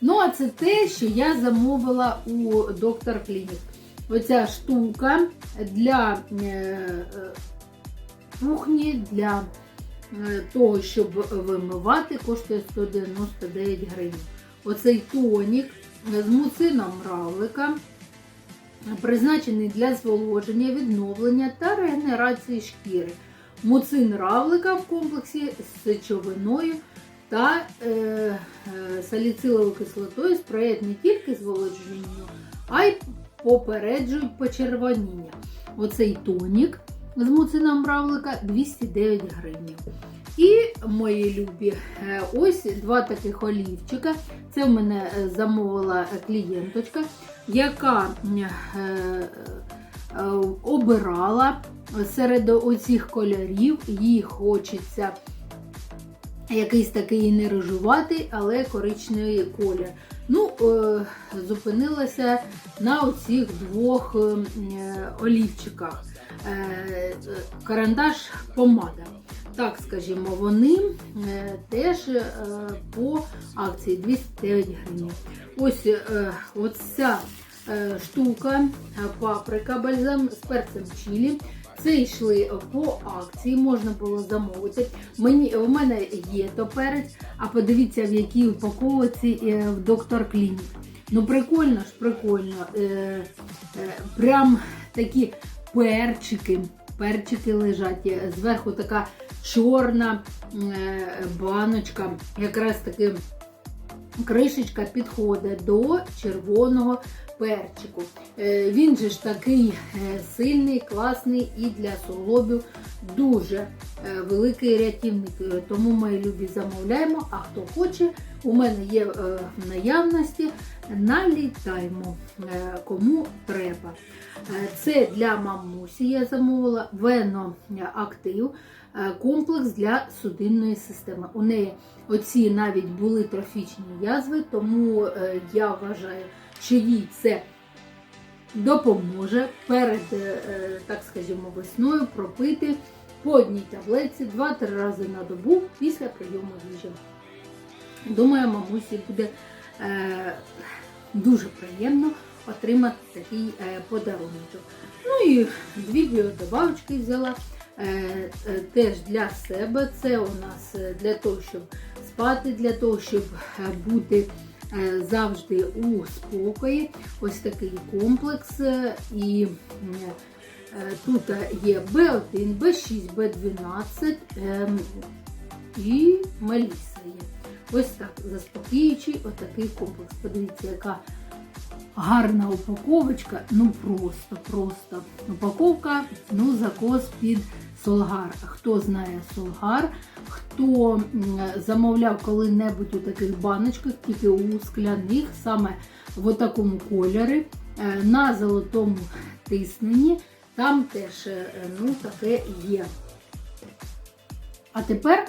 Ну, а це те, що я замовила у доктор Клінік. Оця штука для е, кухні, для е, того, щоб вимивати, коштує 199 гривень. Оцей тонік з муцином равлика призначений для зволоження, відновлення та регенерації шкіри. Муцин равлика в комплексі з сечовиною та е, е, саліциловою кислотою сприяють не тільки зволоженню, а й попереджують почервоніння. Оцей тонік з муцином равлика 209 гривень. І мої любі, е, ось два таких олівчика. Це в мене е, замовила клієнточка, яка обирала серед оцих кольорів, їй хочеться якийсь такий не рижуватий, але коричневий колір. Ну, е, зупинилася на оцих двох е, олівчиках. Е, е, карандаш помада. Так, скажімо, вони теж по акції 209 гривень. Ось оця штука, паприка бальзам з перцем чилі. Це йшли по акції, можна було замовити. Мені, в мене є то перець, а подивіться, в якій упаковці е, в доктор Клінік. Ну, прикольно ж, прикольно. Е, е, прям такі перчики. Перчики лежать. Е, Зверху така чорна е, баночка. Якраз таки кришечка підходить до червоного перчику. Е, Він же ж такий е, сильний, класний і для суглобів дуже е, великий рятівник. Тому мої любі замовляємо. А хто хоче, у мене є в наявності. Налітаємо, кому треба. Це для мамусі я замовила Вено Актив е, комплекс для судинної системи. У неї оці навіть були трофічні язви, тому е, я вважаю, що їй це допоможе перед, е, так скажімо, весною пропити по одній таблетці 2-3 рази на добу після прийому їжі. Думаю, мамусі буде е, дуже приємно отримати такий е, подарунок. Ну і дві біодобавочки взяла. Е, е, теж для себе. Це у нас е, для того, щоб спати, для того, щоб бути завжди у спокої. Ось такий комплекс. І тут є B1, B6, B12 ем, і Меліса є. Ось так, заспокіюючий отакий комплекс. Подивіться, яка гарна упаковочка. Ну просто, просто. Упаковка, ну, закос під Солгар. Хто знає Солгар, хто замовляв коли-небудь у таких баночках, тільки у скляних, саме в такому кольорі, е, на золотому тисненні, там теж е, ну, таке є. А тепер